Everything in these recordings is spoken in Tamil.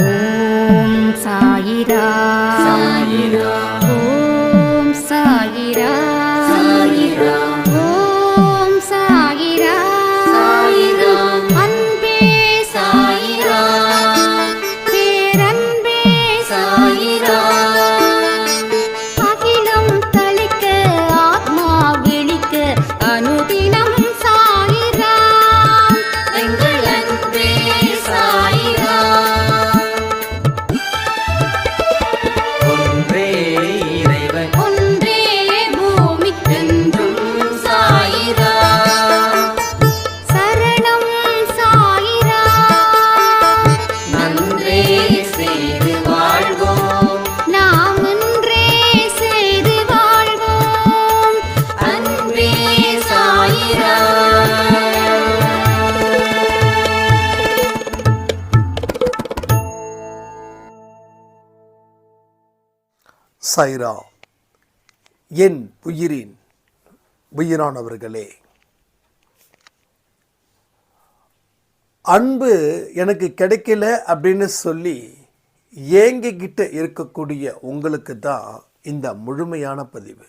ஓம் சாயிரா சைரா. என் உயிரின் உயிரானவர்களே. அன்பு எனக்கு கிடைக்கல அப்படின்னு சொல்லி ஏங்கிக்கிட்டு இருக்கக்கூடிய உங்களுக்கு தான் இந்த முழுமையான பதிவு.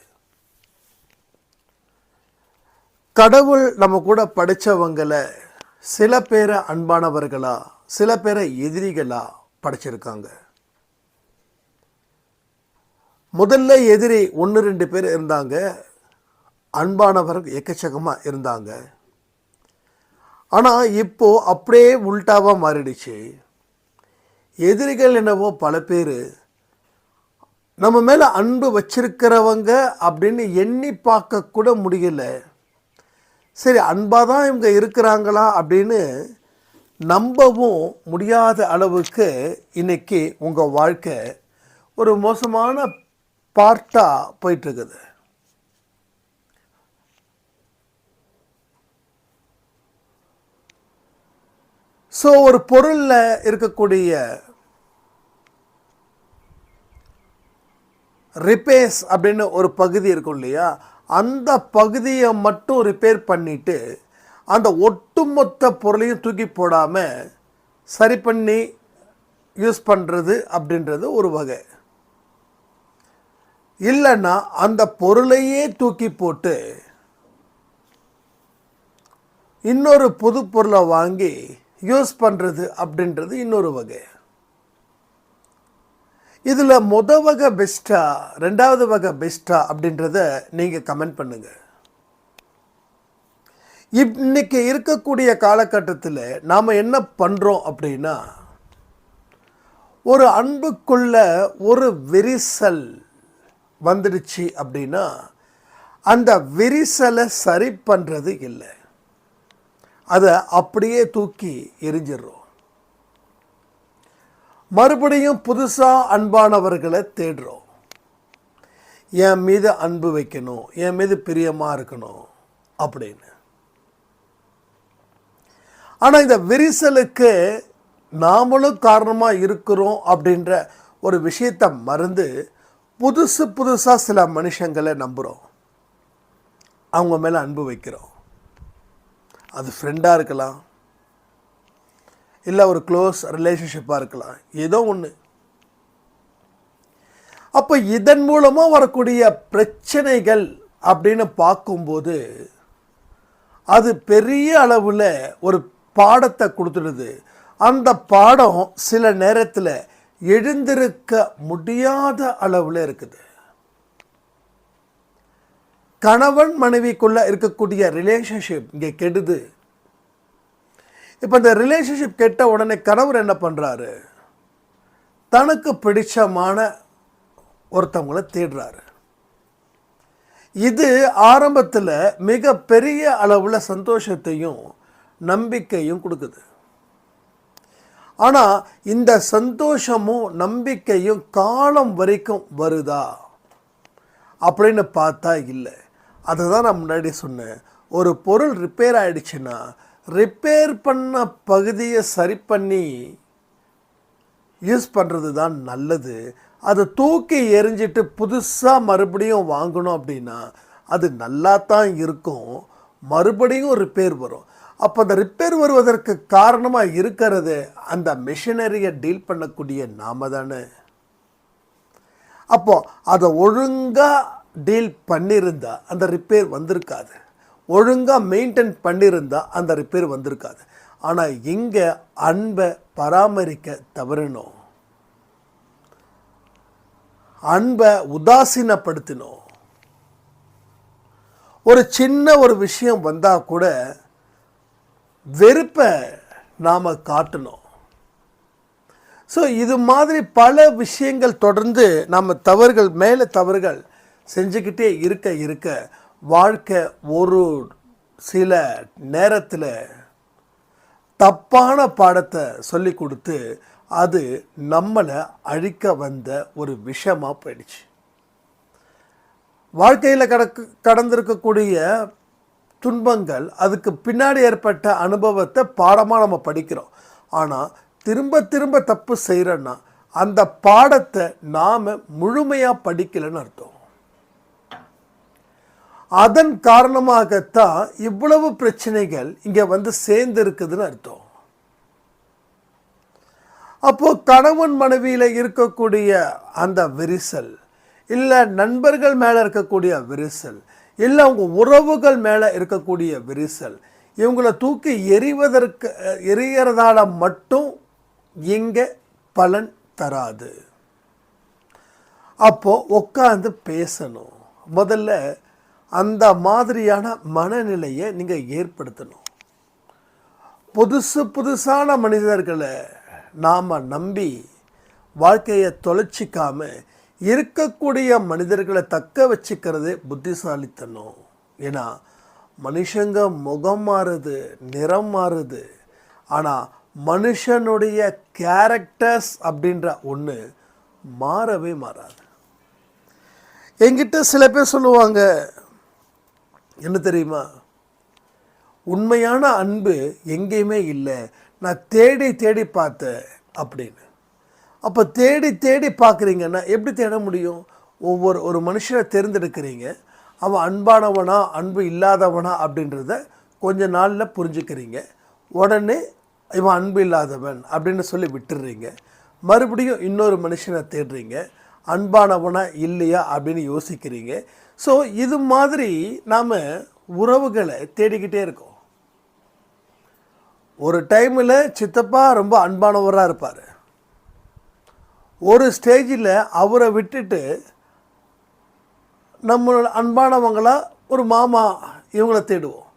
கடவுள் நம்ம கூட படித்தவங்களை சில பேரை அன்பானவர்களா சில பேரை எதிரிகளாக படைச்சிருக்காங்க. முதல்ல எதிரி ஒன்று ரெண்டு பேர் இருந்தாங்க. அன்பானவர் எக்கச்சக்கமாக இருந்தாங்க. ஆனால் இப்போது அப்படியே உல்டாவாக மாறிடுச்சு. எதிரிகள் என்னவோ பல பேர் நம்ம மேலே அன்பு வச்சிருக்கிறவங்க அப்படின்னு எண்ணி பார்க்கக்கூட முடியல. சரி அன்பாக தான் இவங்க இருக்கிறாங்களா அப்படின்னு நம்பவும் முடியாத அளவுக்கு இன்றைக்கி உங்கள் வாழ்க்கை ஒரு மோசமான பார்ட்டாக போயிட்டுருக்குது. ஸோ ஒரு பொருளில் இருக்கக்கூடிய ரிப்பேர்ஸ் அப்படின்னு ஒரு பகுதி இருக்கும் இல்லையா? அந்த பகுதியை மட்டும் ரிப்பேர் பண்ணிவிட்டு அந்த ஒட்டுமொத்த பொருளையும் தூக்கி போடாமல் சரி பண்ணி யூஸ் பண்ணுறது அப்படின்றது ஒரு வகை. இல்லைன்னா அந்த பொருளையே தூக்கி போட்டு இன்னொரு புது பொருளை வாங்கி யூஸ் பண்ணுறது அப்படின்றது இன்னொரு வகை. இதில் முத வகை பெஸ்ட்டா ரெண்டாவது வகை பெஸ்ட்டா அப்படின்றத நீங்கள் கமெண்ட் பண்ணுங்க. இன்னைக்கு இருக்கக்கூடிய காலகட்டத்தில் நாம் என்ன பண்ணுறோம் அப்படின்னா ஒரு அன்புக்குள்ள ஒரு விரிசல் வந்துடுச்சு அப்படின்னா அந்த விரிசலை சரி பண்ணுறது இல்லை. அதை அப்படியே தூக்கி எரிஞ்சிடுறோம். மறுபடியும் புதுசாக அன்பானவர்களை தேடுறோம். என் மீது அன்பு வைக்கணும் என் மீது பிரியமாக இருக்கணும் அப்படின்னு. ஆனால் இந்த விரிசலுக்கு நாமளும் காரணமாக இருக்கிறோம் அப்படின்ற ஒரு விஷயத்தை மறந்து புதுசு புதுசாக சில மனுஷங்களை நம்புகிறோம் அவங்க மேலே அன்பு வைக்கிறோம். அது ஃப்ரெண்டாக இருக்கலாம். இல்லை ஒரு க்ளோஸ் ரிலேஷன்ஷிப்பாக இருக்கலாம். ஏதோ ஒன்று அப்போ இதன் மூலமாக வரக்கூடிய பிரச்சனைகள் அப்படின்னு பார்க்கும்போது அது பெரிய அளவில் ஒரு பாடத்தை கொடுத்துடுது. அந்த பாடம் சில நேரத்தில் எழுந்திருக்க முடியாத அளவில் இருக்குது. கணவன் மனைவிக்குள்ள இருக்கக்கூடிய ரிலேஷன்ஷிப் இங்கே கெடுது. இப்போ இந்த ரிலேஷன்ஷிப் கெட்ட உடனே கணவர் என்ன பண்ணுறாரு தனக்கு பிடிச்சமான ஒருத்தவங்களை தேடுறாரு. இது ஆரம்பத்தில் மிக பெரிய அளவில் சந்தோஷத்தையும் நம்பிக்கையும் கொடுக்குது. ஆனால் இந்த சந்தோஷமும் நம்பிக்கையும் காலம் வரைக்கும் வருதா? அப்படின்னு பார்த்தா இல்லை. அதை தான் நான் முன்னாடி சொன்னேன். ஒரு பொருள் ரிப்பேர் ஆகிடுச்சுன்னா ரிப்பேர் பண்ண பகுதியை சரி பண்ணி யூஸ் பண்ணுறது தான் நல்லது. அதை தூக்கி எரிஞ்சிட்டு புதுசாக மறுபடியும் வாங்கணும் அப்படின்னா அது நல்லா தான் இருக்கும். மறுபடியும் ரிப்பேர் வரும். அப்போ அந்த ரிப்பேர் வருவதற்கு காரணமாக இருக்கிறது அந்த மிஷினரியை டீல் பண்ணக்கூடிய நாம தானே. அப்போது அதை ஒழுங்காக டீல் பண்ணியிருந்தா அந்த ரிப்பேர் வந்திருக்காது. ஒழுங்காக மெயின்டைன் பண்ணியிருந்தா அந்த ரிப்பேர் வந்திருக்காது. ஆனால் இங்கே அன்பை பராமரிக்க தவறினோம். அன்பை உதாசீனப்படுத்தினோம். ஒரு சின்ன ஒரு விஷயம் வந்தால் கூட வெறுப்பை நாம் காட்டணும். ஸோ இது மாதிரி பல விஷயங்கள் தொடர்ந்து நம்ம தவறுகள் மேலே தவறுகள் செஞ்சுக்கிட்டே இருக்க இருக்க வாழ்க்கை ஒரு சில நேரத்தில் தப்பான பாடத்தை சொல்லி கொடுத்து அது நம்மளை அழிக்க வந்த ஒரு விஷமாக போயிடுச்சு. வாழ்க்கையில் கடக்கு கடந்திருக்கக்கூடிய துன்பங்கள் அதுக்கு பின்னாடி ஏற்பட்ட அனுபவத்தை பாடமாக நம்ம படிக்கிறோம். ஆனால் திரும்ப திரும்ப தப்பு செய்கிறோன்னா அந்த பாடத்தை நாம் முழுமையாக படிக்கலைன்னு அர்த்தம். அதன் காரணமாகத்தான் இவ்வளவு பிரச்சனைகள் இங்கே வந்து சேர்ந்து இருக்குதுன்னு அர்த்தம். அப்போது கணவன் மனைவியில் இருக்கக்கூடிய அந்த விரிசல் இல்லை நண்பர்கள் மேலே இருக்கக்கூடிய விரிசல் இல்லை அவங்க உறவுகள் மேலே இருக்கக்கூடிய விரிசல். இவங்களை தூக்கி எறிவதற்கு எறிகிறதால மட்டும் இங்கே பலன் தராது. அப்போது உட்காந்து பேசணும். முதல்ல அந்த மாதிரியான மனநிலையை நீங்கள் ஏற்படுத்தணும். புதுசு புதுசான மனிதர்களை நாம் நம்பி வாழ்க்கையை தொலைச்சிக்காம இருக்கக்கூடிய மனிதர்களை தக்க வச்சுக்கிறது புத்திசாலித்தனம். ஏன்னா மனுஷங்க முகம் மாறுது நிறம் மாறுது. ஆனால் மனுஷனுடைய கேரக்டர்ஸ் அப்படின்ற ஒன்று மாறவே மாறாது. என்கிட்ட சில பேர் சொல்லுவாங்க என்ன தெரியுமா? உண்மையான அன்பு எங்கேயுமே இல்லை. நான் தேடி தேடி பார்த்தேன் அப்படின்னு. அப்போ தேடி தேடி பார்க்குறீங்கன்னா எப்படி தேட முடியும்? ஒவ்வொரு ஒரு மனுஷனை தேர்ந்தெடுக்கிறீங்க. அவன் அன்பானவனா அன்பு இல்லாதவனா அப்படின்றத கொஞ்ச நாளில் புரிஞ்சுக்கிறீங்க. உடனே இவன் அன்பு இல்லாதவன் அப்படின்னு சொல்லி விட்டுடுறீங்க மறுபடியும் இன்னொரு மனுஷனை தேடுறீங்க. அன்பானவனா இல்லையா அப்படின்னு யோசிக்கிறீங்க. ஸோ இது மாதிரி நாம் உறவுகளை தேடிக்கிட்டே இருக்கோம். ஒரு டைமில் சித்தப்பா ரொம்ப அன்பானவராக இருப்பார். ஒரு ஸ்டேஜில் அவரை விட்டுட்டு நம்மளோட அன்பானவங்களா ஒரு மாமா இவங்கள தேடுவோம்.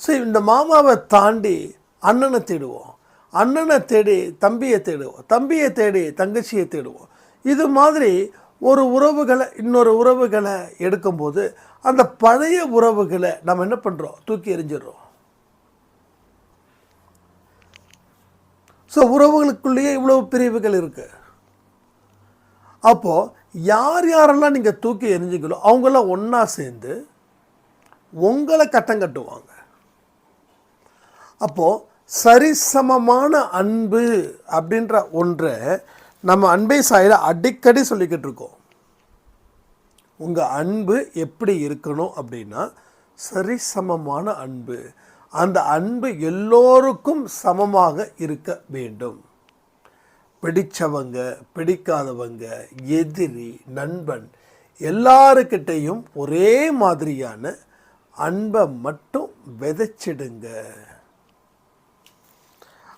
ஸோ இந்த மாமாவை தாண்டி அண்ணனை தேடுவோம். அண்ணனை தேடி தம்பியை தேடுவோம். தம்பியை தேடி தங்கச்சியை தேடுவோம். இது மாதிரி ஒரு உறவுகளை இன்னொரு உறவுகளை எடுக்கும்போது அந்த பழைய உறவுகளை நம்ம என்ன பண்ணுறோம் தூக்கி எறிஞ்சிடுறோம். ஸோ உறவுகளுக்குள்ளேயே இவ்வளோ பிரிவுகள் இருக்குது அப்போது யார் யாரெல்லாம் நீங்கள் தூக்கி எறிஞ்சிங்களோ அவங்களாம் ஒன்றா சேர்ந்து உங்களை கட்டம் கட்டுவாங்க. அப்போது சரிசமமான அன்பு அப்படின்ற ஒன்றை நம்ம அன்பை சாயில் அடிக்கடி சொல்லிக்கிட்டு இருக்கோம். உங்கள் அன்பு எப்படி இருக்கணும் அப்படின்னா சரிசமமான அன்பு. அந்த அன்பு எல்லோருக்கும் சமமாக இருக்க வேண்டும். பிடிச்சவங்க பிடிக்காதவங்க எதிரி நண்பன் எல்லாருக்கிட்டையும் ஒரே மாதிரியான அன்பை மட்டும் விதைச்சிடுங்க.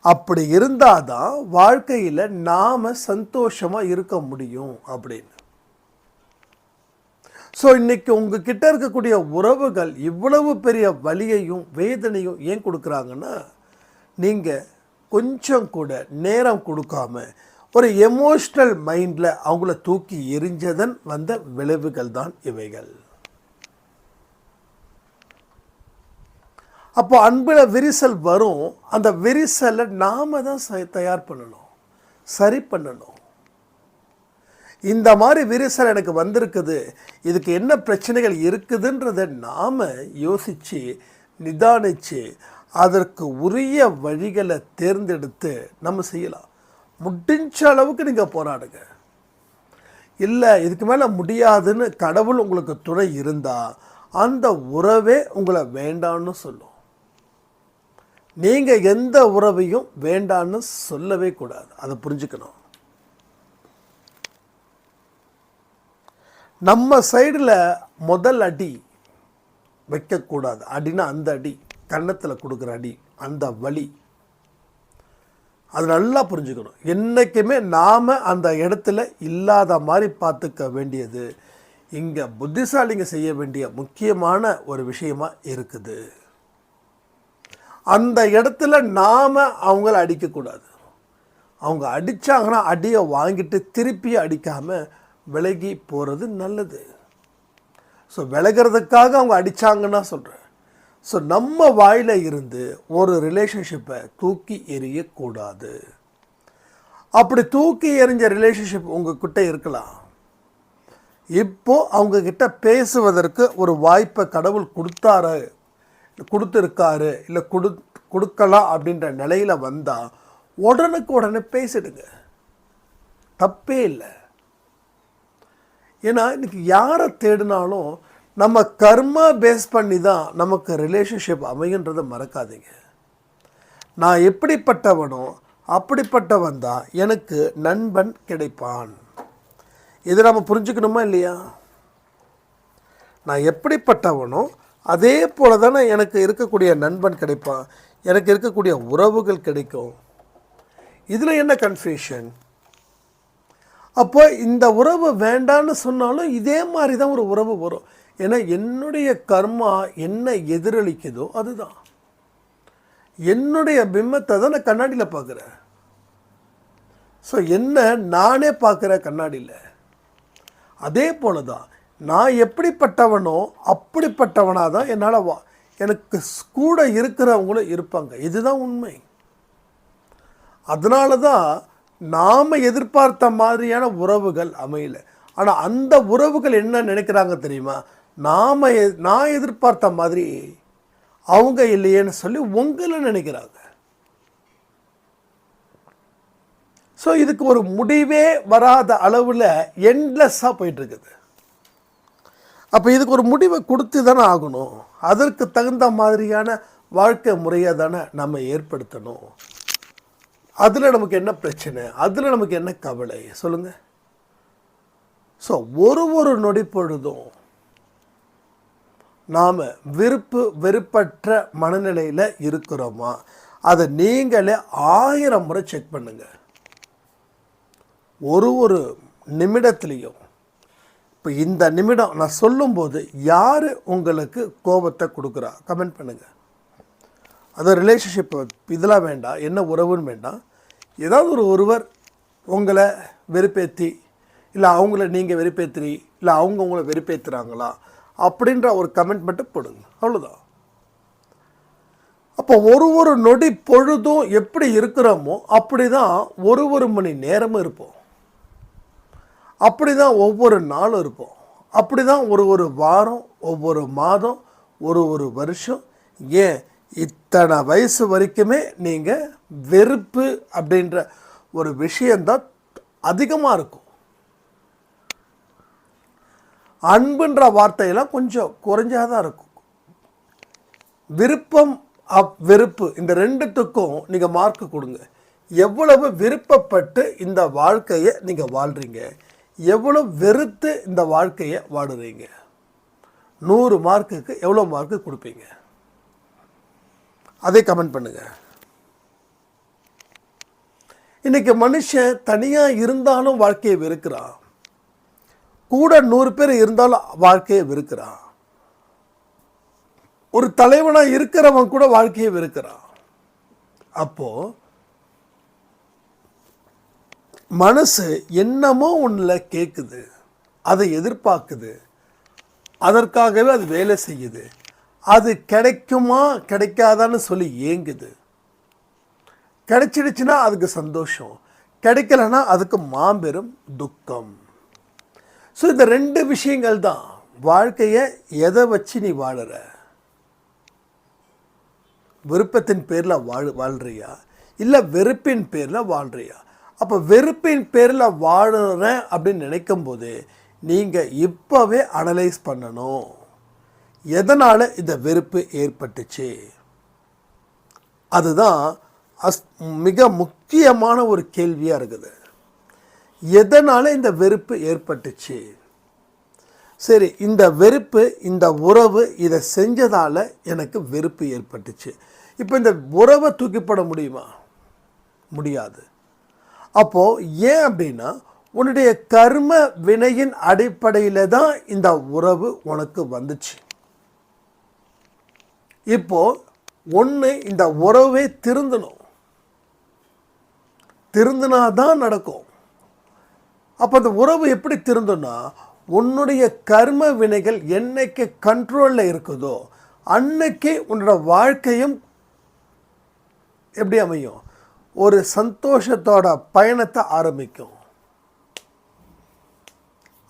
அப்படி இருந்தால் தான் வாழ்க்கையில் நாம் சந்தோஷமாக இருக்க முடியும் அப்படின்னு. ஸோ இன்றைக்கி உங்ககிட்ட இருக்கக்கூடிய உறவுகள் இவ்வளவு பெரிய வலியையும் வேதனையும் ஏன் கொடுக்குறாங்கன்னா நீங்கள் கொஞ்சம் கூட நேரம் கொடுக்காம ஒரு எமோஷ்னல் மைண்டில் அவங்கள தூக்கி எரிஞ்சதன் வந்த விளைவுகள் தான் இவைகள். அப்போ அன்பில் விரிசல் வரும். அந்த விரிசலை நாம தான் ச- தயார் பண்ணணும். சரி பண்ணணும். இந்த மாதிரி விரிசல் எனக்கு வந்திருக்குது. இதுக்கு என்ன பிரச்சனைகள் இருக்குதுன்றதை நாம் யோசித்து நிதானித்து அதற்கு உரிய வழிகளை தேர்ந்தெடுத்து நம்ம செய்யலாம். முடிஞ்ச அளவுக்கு நீங்கள் போராடுங்க. இல்லை இதுக்கு மேலே முடியாதுன்னு கடவுள் உங்களுக்கு துணை இருந்தால் அந்த உறவே உங்களை வேண்டான்னு சொல்லும். நீங்கள் எந்த உறவையும் வேண்டான்னு சொல்லவே கூடாது. அதை புரிஞ்சுக்கணும். நம்ம சைடில் முதல் அடி வைக்கக்கூடாது. அடினா அந்த அடி. கன்னத்தில் கொடுக்குற அடி அந்த வலி. அது நல்லா புரிஞ்சுக்கணும். என்றைக்குமே நாம் அந்த இடத்துல இல்லாத மாதிரி பார்த்துக்க வேண்டியது. இங்கே புத்திசாலிங்க செய்ய வேண்டிய முக்கியமான ஒரு விஷயமா இருக்குது. அந்த இடத்துல நாம் அவங்கள அடிக்கக்கூடாது. அவங்க அடித்தாங்கன்னா அடியை வாங்கிட்டு திருப்பி அடிக்காமல் விலகி போகிறது நல்லது. ஸோ விலகிறதுக்காக அவங்க அடித்தாங்கன்னா சொல்கிறேன் ஸோ நம்ம வாயில் இருந்து ஒரு ரிலேஷன்ஷிப்பை தூக்கி எறியக்கூடாது. அப்படி தூக்கி எறிஞ்ச ரிலேஷன்ஷிப் உங்ககிட்ட இருக்கலாம். இப்போது அவங்க கிட்ட பேசுவதற்கு ஒரு வாய்ப்பை கடவுள் கொடுத்தாரு கொடுத்துருக்காரு இல்லை கொடு கொடுக்கலாம் அப்படின்ற நிலையில் வந்தால் உடனுக்கு உடனே பேசிடுங்க. தப்பே இல்லை. ஏன்னா இன்றைக்கி யாரை தேடினாலும் நம்ம கர்மா பேஸ் பண்ணி தான் நமக்கு ரிலேஷன்ஷிப் அமைகின்றதை மறக்காதீங்க. நான் எப்படிப்பட்டவனோ அப்படிப்பட்டவன் தான் எனக்கு நண்பன் கிடைப்பான். இது நம்ம புரிஞ்சுக்கணுமா இல்லையா? நான் எப்படிப்பட்டவனோ அதே போல தானே எனக்கு இருக்கக்கூடிய நண்பன் கிடைப்பான். எனக்கு இருக்கக்கூடிய உறவுகள் கிடைக்கும். இதில் என்ன கன்ஃபியூஷன் அப்போ இந்த உறவு வேண்டான்னு சொன்னாலும் இதே மாதிரி தான் ஒரு உறவு வரும். ஏன்னா என்னுடைய கர்மா என்ன எதிரொலிக்குதோ அதுதான். என்னுடைய பிம்பத்தை தான் நான் கண்ணாடியில் பார்க்குறேன். ஸோ என்ன நானே பார்க்குறேன் கண்ணாடியில். அதே போல தான் நான் எப்படிப்பட்டவனோ அப்படிப்பட்டவனாக தான் என்னால் வா எனக்கு கூட இருக்கிறவங்களும் இருப்பாங்க. இதுதான் உண்மை. அதனால தான் நாம் எதிர்பார்த்த மாதிரியான உறவுகள் அமையல. ஆனால் அந்த உறவுகள் என்ன நினைக்கிறாங்க தெரியுமா? நாம் நான் எதிர்பார்த்த மாதிரி அவங்க இல்லையேன்னு சொல்லி உங்களை நினைக்கிறாங்க. ஸோ இதுக்கு ஒரு முடிவே வராத அளவில் எண்ட்லெஸ்ஸாக போயிட்டுருக்குது. அப்போ இதுக்கு ஒரு முடிவை கொடுத்து தானே ஆகணும். அதற்கு தகுந்த மாதிரியான வாழ்க்கை முறையை தானே நம்ம ஏற்படுத்தணும். அதில் நமக்கு என்ன பிரச்சனை? அதில் நமக்கு என்ன கவலை? சொல்லுங்கள் ஸோ ஒரு ஒரு நொடி பொழுதும் நாம் விருப்பு வெறுப்பற்ற மனநிலையில் இருக்கிறோமா? அதை நீங்களே ஆயிரம் முறை செக் பண்ணுங்கள் ஒரு ஒரு நிமிடத்துலேயும். இப்போ இந்த நிமிடம் நான் சொல்லும்போது யார் உங்களுக்கு கோபத்தை கொடுக்குறா? கமெண்ட் பண்ணுங்கள் அது ரிலேஷன்ஷிப் இதெல்லாம் வேண்டாம் என்ன உறவுன்னு வேண்டாம் ஏதாவது ஒரு ஒருவர் உங்களை வெறுப்பேற்றி இல்லை அவங்கள நீங்கள் வெறுப்பேற்றுறி இல்லை அவங்க உங்களை வெறுப்பேற்றுறாங்களா அப்படின்ற ஒரு கமெண்ட் மட்டும் போடுங்க அவ்வளோதான் அப்போ ஒரு ஒரு நொடி பொழுதும் எப்படி இருக்கிறோமோ அப்படி தான் ஒரு ஒரு மணி நேரமும் இருப்போம். அப்படி தான் ஒவ்வொரு நாளும் இருப்போம். அப்படி தான் ஒரு ஒரு வாரம் ஒவ்வொரு மாதம் ஒரு ஒரு வருஷம். ஏன்? இத்தனை வயசு வரைக்குமே நீங்கள் வெறுப்பு அப்படின்ற ஒரு விஷயந்தான் அதிகமாக இருக்கும். அன்புன்ற வார்த்தையெல்லாம் கொஞ்சம் குறைஞ்சாதான் இருக்கும். விருப்பம் அப் வெறுப்பு இந்த ரெண்டுத்துக்கும் நீங்கள் மார்க் கொடுங்க. எவ்வளவு விருப்பப்பட்டு இந்த வாழ்க்கையை நீங்கள் வாழ்கிறீங்க எவ்வளோ வெறுத்து இந்த வாழ்க்கையை வாடுறீங்க? நூறு மார்க்குக்கு எவ்வளோ மார்க்கு கொடுப்பீங்க? அதை கமெண்ட் பண்ணுங்கள் இன்றைக்கி மனுஷன் தனியாக இருந்தாலும் வாழ்க்கையை வெறுக்கிறான். கூட நூறு பேர் இருந்தாலும் வாழ்க்கையை வெறுக்கிறான். ஒரு தலைவனாக இருக்கிறவன் கூட வாழ்க்கையை வெறுக்கிறான். அப்போ மனசு என்னமோ ஒன்றில் கேட்குது அதை எதிர்பார்க்குது அதற்காகவே அது வேலை செய்யுது அது கிடைக்குமா கிடைக்காதான்னு சொல்லி ஏங்குது. கிடைச்சிடுச்சுன்னா அதுக்கு சந்தோஷம் கிடைக்கலன்னா அதுக்கு மாபெரும் துக்கம். ஸோ இந்த ரெண்டு விஷயங்கள் தான் வாழ்க்கையை எதை வச்சு நீ வாழுற? விருப்பத்தின் பேரில் வாழ் வாழ்கிறியா இல்லை வெறுப்பின் பேரில் வாழ்கிறியா அப்போ வெறுப்பின் பேரில் வாழுறேன் அப்படின்னு நினைக்கும் போது நீங்கள் இப்போவே அனலைஸ் பண்ணணும். எதனால் இந்த வெறுப்பு ஏற்பட்டுச்சு? அதுதான் அஸ் மிக முக்கியமான ஒரு கேள்வியாக இருக்குது. எதனால் இந்த வெறுப்பு ஏற்பட்டுச்சு? சரி இந்த வெறுப்பு இந்த உறவு இதை செஞ்சதால் எனக்கு வெறுப்பு ஏற்பட்டுச்சு. இப்போ இந்த உறவை தூக்கிப்பட முடியுமா? முடியாது. அப்போது ஏன் அப்படின்னா உன்னுடைய கர்ம வினையின் அடிப்படையில் தான் இந்த உறவு உனக்கு வந்துச்சு. இப்போது ஒன்று இந்த உறவே திருந்தணும். திருந்தினா தான் நடக்கும். அப்போ அந்த உறவு எப்படி திருந்தும்னா உன்னுடைய கர்ம வினைகள் என்னைக்கு கண்ட்ரோலில் இருக்குதோ அன்னைக்கு உன்னோட வாழ்க்கையும் எப்படி அமையும்? ஒரு சந்தோஷத்தோட பயணத்தை ஆரம்பிக்கும்.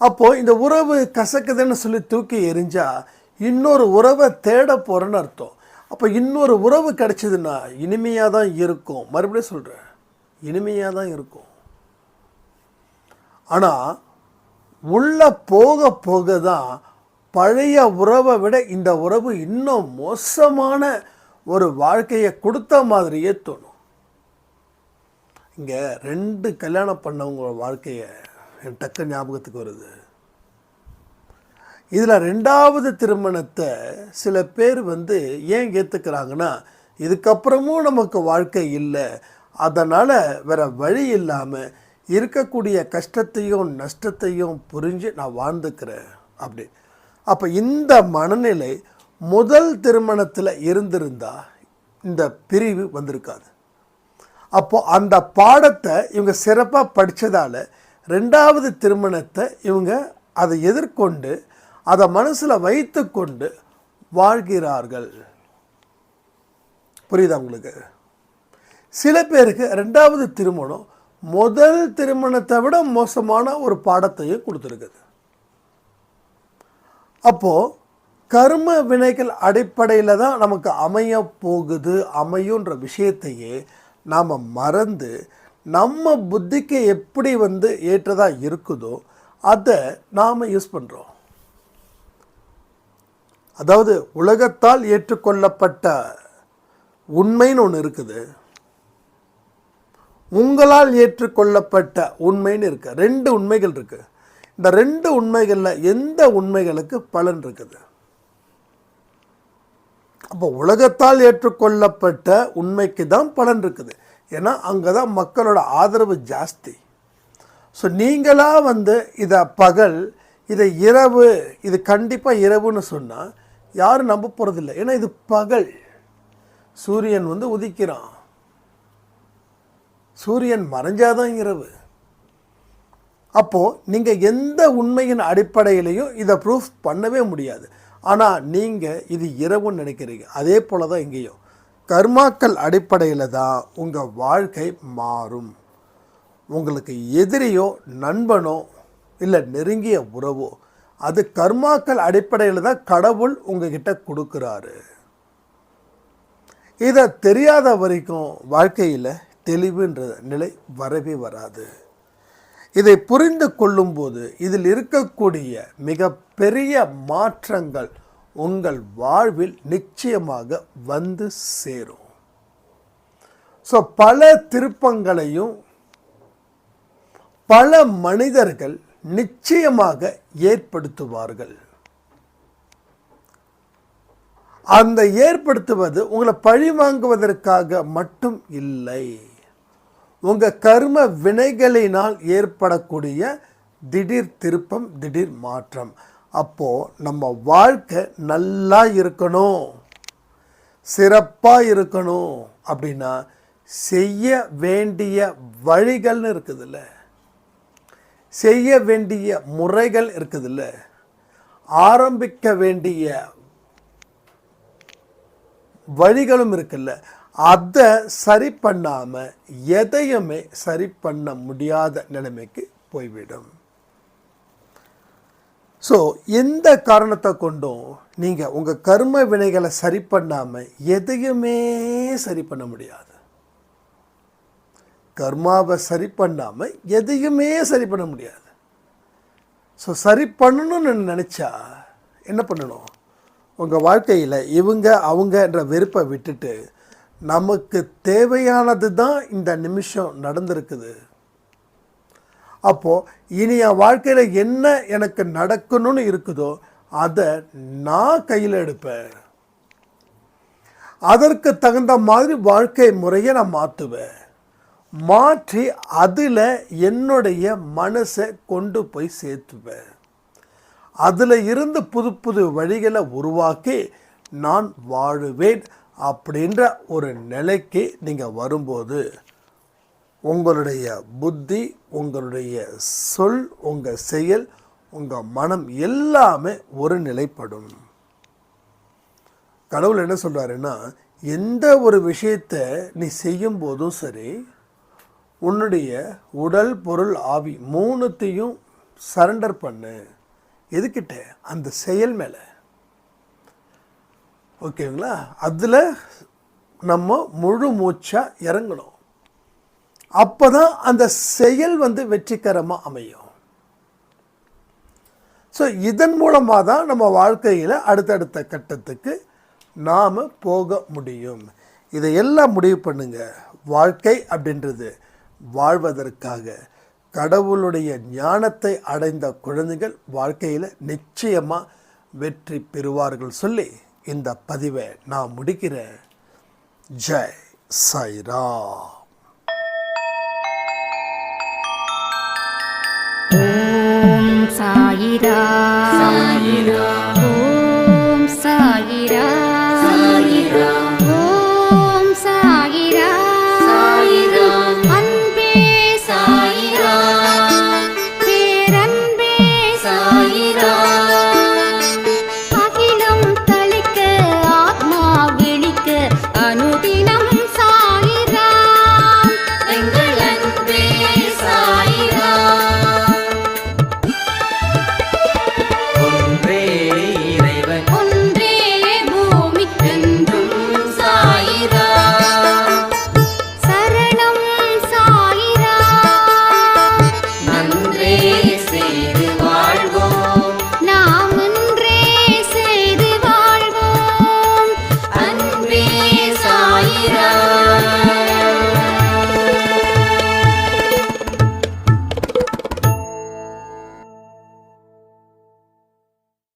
அப்போது இந்த உறவு கசக்குதுன்னு சொல்லி தூக்கி எரிஞ்சால் இன்னொரு உறவை தேட போகிறேன்னு அர்த்தம். அப்போ இன்னொரு உறவு கிடச்சிதுன்னா இனிமையாக தான் இருக்கும். மறுபடியும் சொல்கிறேன் இனிமையாக தான் இருக்கும். ஆனால் உள்ளே போக போக தான் பழைய உறவை விட இந்த உறவு இன்னும் மோசமான ஒரு வாழ்க்கையை கொடுத்த மாதிரியே தோணும். இங்கே ரெண்டு கல்யாணம் பண்ணவங்க வாழ்க்கையை என் டக்கு ஞாபகத்துக்கு வருது. இதில் ரெண்டாவது திருமணத்தை சில பேர் வந்து ஏன் ஏற்றுக்கிறாங்கன்னா இதுக்கப்புறமும் நமக்கு வாழ்க்கை இல்லை. அதனால் வேறு வழி இல்லாமல் இருக்கக்கூடிய கஷ்டத்தையும் நஷ்டத்தையும் புரிஞ்சு நான் வாழ்ந்துக்கிறேன் அப்படி. அப்போ இந்த மனநிலை முதல் திருமணத்தில் இருந்திருந்தா இந்த பிரிவு வந்திருக்காது. அப்போது அந்த பாடத்தை இவங்க சிறப்பாக படித்ததால் ரெண்டாவது திருமணத்தை இவங்க அதை எதிர்கொண்டு அதை மனசில் வைத்துக்கொண்டு வாழ்கிறார்கள். புரியுதா உங்களுக்கு? சில பேருக்கு ரெண்டாவது திருமணம் முதல் திருமணத்தை விட மோசமான ஒரு பாடத்தையும் கொடுத்துருக்குது. அப்போது கர்ம வினைகள் அடிப்படையில் தான் நமக்கு அமைய போகுது அமையுன்ற விஷயத்தையே நாம் மறந்து நம்ம புத்திக்கு எப்படி வந்து ஏற்றதாக இருக்குதோ அதை நாம் யூஸ் பண்ணுறோம் அதாவது உலகத்தால் ஏற்றுக்கொள்ளப்பட்ட உண்மைன்னு ஒன்று இருக்குது. உங்களால் ஏற்றுக்கொள்ளப்பட்ட உண்மைன்னு இருக்கு. ரெண்டு உண்மைகள் இருக்கு. இந்த ரெண்டு உண்மைகளில் எந்த உண்மைகளுக்கு பலன் இருக்குது? அப்போ உலகத்தால் ஏற்றுக்கொள்ளப்பட்ட உண்மைக்கு தான் பலன் இருக்குது. ஏன்னா அங்கே தான் மக்களோட ஆதரவு ஜாஸ்தி. ஸோ நீங்களாக வந்து இதை பகல் இதை இரவு இது கண்டிப்பாக இரவுன்னு சொன்னால் யாரும் நம்ப போகிறதில்ல ஏன்னா இது பகல். சூரியன் வந்து உதிக்கிறான். சூரியன் மறைஞ்சாதான் இரவு. அப்போது நீங்கள் எந்த உண்மையின் அடிப்படையிலையும் இதை ப்ரூஃப் பண்ணவே முடியாது. ஆனால் நீங்கள் இது இரவுன்னு நினைக்கிறீங்க. அதே போல தான் இங்கேயும். கர்மாக்கள் அடிப்படையில் தான் உங்கள் வாழ்க்கை மாறும். உங்களுக்கு எதிரியோ நண்பனோ இல்லை நெருங்கிய உறவோ அது கர்மாக்கள் அடிப்படையில் தான் கடவுள் உங்ககிட்ட கொடுக்குறாரு. இதை தெரியாத வரைக்கும் வாழ்க்கையில் தெளிவுன்ற நிலை வரவே வராது. இதை புரிந்து கொள்ளும்போது இதில் இருக்கக்கூடிய மிக பெரிய மாற்றங்கள் உங்கள் வாழ்வில் நிச்சயமாக வந்து சேரும். ஸோ பல திருப்பங்களையும் பல மனிதர்கள் நிச்சயமாக ஏற்படுத்துவார்கள். அந்த ஏற்படுத்துவது உங்களை பழி வாங்குவதற்காக மட்டும் இல்லை. உங்கள் கர்ம வினைகளினால் ஏற்படக்கூடிய திடீர் திருப்பம் திடீர் மாற்றம். அப்போது நம்ம வாழ்க்கை நல்லா இருக்கணும். சிறப்பாக இருக்கணும். அப்படின்னா செய்ய வேண்டிய வழிகள்னு இருக்குதுல்ல. செய்ய வேண்டிய முறைகள் இருக்குதுல்ல. ஆரம்பிக்க வேண்டிய வழிகளும் இருக்குல்ல. அதை சரி பண்ணாமல் எதையுமே சரி பண்ண முடியாத நிலைமைக்கு போய்விடும். ஸோ எந்த காரணத்தை கொண்டும் நீங்கள் உங்கள் கர்ம வினைகளை சரி பண்ணாமல் எதையுமே சரி பண்ண முடியாது. கர்மாவை சரி பண்ணாமல் எதையுமே சரி பண்ண முடியாது. ஸோ சரி பண்ணணும்னு நினச்சா என்ன பண்ணணும்? உங்கள் வாழ்க்கையில் இவங்க அவங்கன்ற வெறுப்பை விட்டுட்டு நமக்கு தேவையானது தான் இந்த நிமிஷம் நடந்திருக்குது. அப்போது இனி என் வாழ்க்கையில் என்ன எனக்கு நடக்கணும்னு இருக்குதோ அதை நான் கையில் எடுப்பேன். அதற்கு தகுந்த மாதிரி வாழ்க்கை முறையை நான் மாற்றுவேன் மாற்றி அதில் என்னுடைய மனசை கொண்டு போய் சேர்த்துவேன். அதில் இருந்து புது புது வழிகளை உருவாக்கி நான் வாழுவேன். அப்படின்ற ஒரு நிலைக்கு நீங்கள் வரும்போது உங்களுடைய புத்தி உங்களுடைய சொல் உங்கள் செயல் உங்கள் மனம் எல்லாமே ஒரு நிலைப்படும் கடவுள் என்ன சொல்கிறாருன்னா எந்த ஒரு விஷயத்தை நீ செய்யும் போதும் சரி உன்னுடைய உடல் பொருள் ஆவி மூணுத்தையும் சரண்டர் பண்ணு. எதுக்கிட்ட? அந்த செயல் மேலே. ஓகேங்களா? அதில் நம்ம முழு மூச்சாக இறங்கணும். அப்போ தான் அந்த செயல் வந்து வெற்றிகரமாக அமையும். ஸோ இதன் மூலமாக தான் நம்ம வாழ்க்கையில் அடுத்தடுத்த கட்டத்துக்கு நாம் போக முடியும். இதையெல்லாம் முடிவு பண்ணுங்க. வாழ்க்கை அப்படின்றது வாழ்வதற்காக. கடவுளுடைய ஞானத்தை அடைந்த குழந்தைகள் வாழ்க்கையில் நிச்சயமாக வெற்றி பெறுவார்கள். சொல்லி இந்த பதிவை நான் முடிக்கிறேன் ஜெய் சாய்ரா ஓம் சாயிரா சாயிரா ஓம் சாயிரா சாயிரா